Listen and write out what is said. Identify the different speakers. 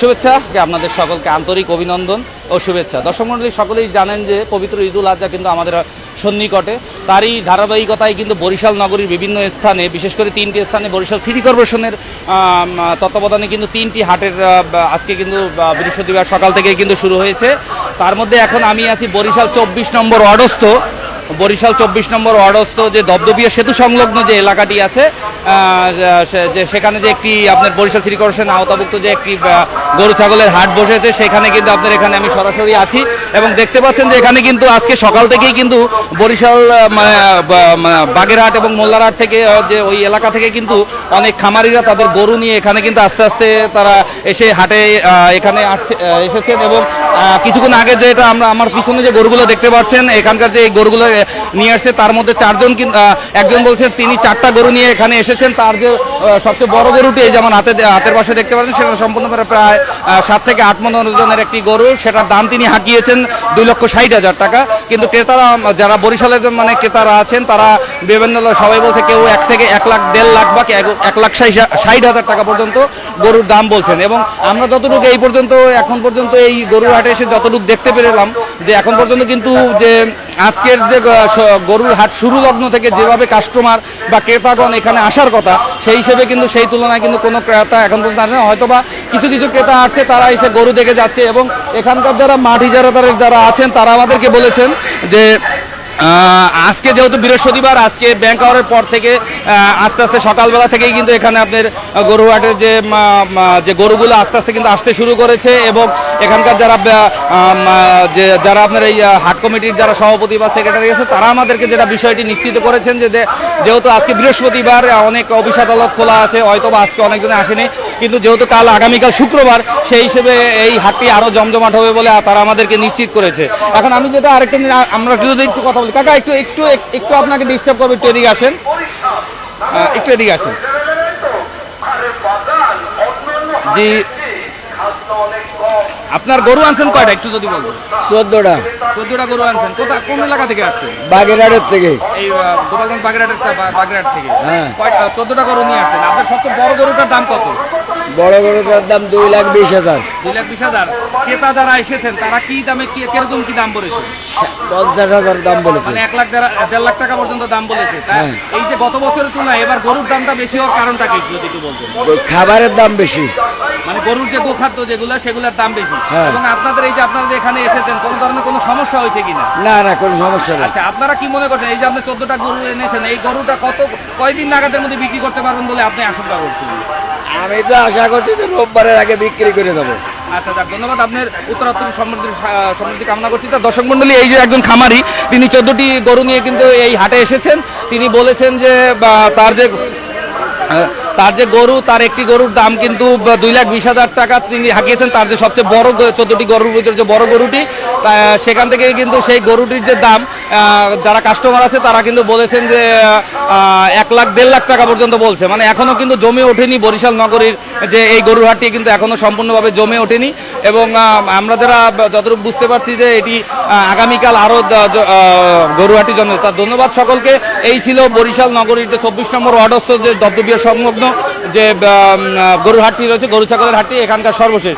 Speaker 1: শুভেচ্ছা আপনাদের সকলকে আন্তরিক অভিনন্দন ও শুভেচ্ছা। দর্শক মন্ডলী, সকলেই জানেন যে পবিত্র ঈদুল আজহা কিন্তু আমাদের সন্নিকটে। তারই ধারাবাহিকতায় কিন্তু বরিশাল নগরীর বিভিন্ন স্থানে, বিশেষ করে তিনটি স্থানে বরিশাল সিটি কর্পোরেশনের তত্ত্বাবধানে কিন্তু তিনটি হাটের আজকে কিন্তু বৃহস্পতিবার সকাল থেকে কিন্তু শুরু হয়েছে। তার মধ্যে এখন আমি আছি বরিশাল চব্বিশ নম্বর অডস্থ বরিশাল চব্বিশ নম্বর অডস্থ যে দপদপিয়া সেতু সংলগ্ন যে এলাকাটি আছে যে সেখানে যে একটি আপনার বরিশাল সিটি কর্পোরেশন আওতাভুক্ত যে একটি গরু ছাগলের হাট বসেছে সেখানে কিন্তু আপনার এখানে আমি সরাসরি আছি এবং দেখতে পাচ্ছেন যে এখানে কিন্তু আজকে সকাল থেকেই কিন্তু বরিশাল মানে, মানে, বাগেরহাট এবং মোল্লারহাট থেকে যে ওই এলাকা থেকে কিন্তু অনেক খামারিরা তাদের গরু নিয়ে এখানে কিন্তু আস্তে আস্তে তারা এসে হাটে এখানে এসেছেন এবং কিছুক্ষণ আগে যেটা আমরা আমার পিছনে যে গরুগুলো দেখতে পাচ্ছেন, এখানকার যে এই গরুগুলো নিয়ে আসছে, তার মধ্যে চারজন একজন বলছেন তিনি চারটা গরু নিয়ে এখানে এসেছেন। তার যে সবচেয়ে বড় গরুটি এই যেমন হাতে হাতের পাশে দেখতে পাচ্ছেন, সেটা সম্পূর্ণ প্রায় সাত থেকে আট মন ওজনের একটি গরু। সেটার দাম তিনি হাঁকিয়েছেন দুই লক্ষ ষাট হাজার টাকা। কিন্তু ক্রেতারা যারা বরিশালের মানে ক্রেতারা আছেন, তারা বিভিন্ন সবাই বলছে কেউ এক থেকে এক লাখ, দেড় লাখ বা এক- লাখ ষাট হাজার টাকা পর্যন্ত গরুর দাম বলছেন। এবং আমরা যতটুকু এই পর্যন্ত, এখন পর্যন্ত এই গরুর এসে যতটুকু দেখতে পেরেলাম যে এখন পর্যন্ত কিন্তু যে আজকের যে গরুর হাট শুরু লগ্ন থেকে যেভাবে কাস্টমার বা ক্রেতাগণ এখানে আসার কথা, সেই হিসেবে কিন্তু সেই তুলনায় কিন্তু কোনো ক্রেতা এখন পর্যন্ত আসে না। হয়তো বা কিছু কিছু ক্রেতা আসছে, তারা এসে গরু দেখে যাচ্ছে এবং এখানকার যারা মাটি যারা যারা আছেন, তারা আমাদেরকে বলেছেন যে আজকে যেহেতু বৃহস্পতিবার, আজকে ব্যাংক আওয়ারের পর থেকে আস্তে আস্তে সকালবেলা থেকেই কিন্তু এখানে আপনার গরুহাটের যে যে গরুগুলো আস্তে আস্তে কিন্তু আসতে শুরু করেছে এবং এখানকার যারা যে, যারা আপনার এই হাট কমিটির যারা সভাপতি বা সেক্রেটারি আছে, তারা আমাদেরকে যেটা বিষয়টি নিশ্চিত করেছেন যে- যেহেতু আজকে বৃহস্পতিবার, অনেক অফিস আদালত খোলা আছে হয়তো বা আজকে অনেকজনে আসেনি। কিন্তু যেহেতু কাল আগামীকাল শুক্রবার সেই হিসেবে এই হাটটি আরও জমজমাট হবে বলে তারা আমাদেরকে নিশ্চিত করেছে। এখন আমি যেটা আরেকটা দিন আমরা যদি একটু কথা বলি। কাকা একটু একটু একটু আপনাকে ডিস্টার্ব করবে একটু এদিকে আসেন। একটু এদিকে আসেন। জি আপনার গরু আনছেন কয়টা? একটু যদি বলবেন
Speaker 2: চোদ্দটা।
Speaker 1: চোদ্দটা গরু আনছেন। কোথা কোন এলাকা থেকে আসছেন?
Speaker 2: বাগেরহাটের থেকে।
Speaker 1: এই গোপালগঞ্জ বাগেরহাটের বাগেরহাট থেকে।
Speaker 2: হ্যাঁ।
Speaker 1: চোদ্দটা গরু নিয়ে আসছেন। আপনার সবচেয়ে বড় গরুটার দাম কত?
Speaker 2: বড় গরুটার দাম দুই লাখ বিশ হাজার।
Speaker 1: দুই লাখ বিশ হাজার। ক্রেতা যারা এসেছেন তারা কি দামে কি কীরকম কি দাম বলেছে?
Speaker 2: পঞ্চাশ হাজার দাম বলেছে।
Speaker 1: মানে এক লাখ দেড় দেড় লাখ টাকা পর্যন্ত দাম বলেছে।
Speaker 2: হ্যাঁ।
Speaker 1: এই যে গত বছরের তুলনায় এবার গরুর দামটা বেশি হওয়ার কারণটা কি যদি একটু বলতেন?
Speaker 2: খাবারের দাম বেশি।
Speaker 1: মানে গরুর যে গোখাদ্য যেগুলো সেগুলোর দাম বেশি।
Speaker 2: হ্যাঁ।
Speaker 1: এবং আপনাদের এই যে আপনারা এখানে এসেছেন কোনো ধরনের কোনো সমস্যা হয়েছে কিনা?
Speaker 2: না না কোনো সমস্যা নেই।
Speaker 1: আচ্ছা আপনারা কি মনে করছেন এই যে আপনি চোদ্দটা গরু এনেছেন এই গরুটা কত কয়দিন নাগাদের মধ্যে বিক্রি করতে পারবেন বলে আপনি আশঙ্কা করছেন?
Speaker 2: আমি তো আশা করছি যে রোববারের আগে বিক্রি করে দেবো।
Speaker 1: আচ্ছা ধন্যবাদ। আপনার উত্তরাত্তর সমৃদ্ধি সমৃদ্ধি কামনা করছি। তার দর্শক মন্ডলী এই যে একজন খামারি তিনি চোদ্দটি গরু নিয়ে কিন্তু এই হাটে এসেছেন। তিনি বলেছেন যে তার যে তার যে গরু, তার একটি গরুর দাম কিন্তু দুই লাখ বিশ হাজার টাকা তিনি হাঁকিয়েছেন। তার যে সবচেয়ে বড় চোদ্দটি গরুর ভিতরে যে বড় গরুটি সেখান থেকে কিন্তু সেই গরুটির যে দাম যারা কাস্টমার আছে, তারা কিন্তু বলেছেন যে এক লাখ, দেড় লাখ টাকা পর্যন্ত বলছে। মানে এখনও কিন্তু জমে ওঠেনি বরিশাল নগরীর যে এই গরুর হাটটি কিন্তু এখনও সম্পূর্ণভাবে জমে ওঠেনি। এবং আমরা যারা যতটুকু বুঝতে পারছি যে এটি আগামীকাল আরও গরুহাটি জন্ম তার ধন্যবাদ সকলকে। এই ছিল বরিশাল নগরীর যে চব্বিশ নম্বর ওয়ার্ডস্থ যে দপ্তবিয়া সংলগ্ন যে গরুর হাটটি রয়েছে, গরু ছাগলের হাটটি, এখানকার সর্বশেষ।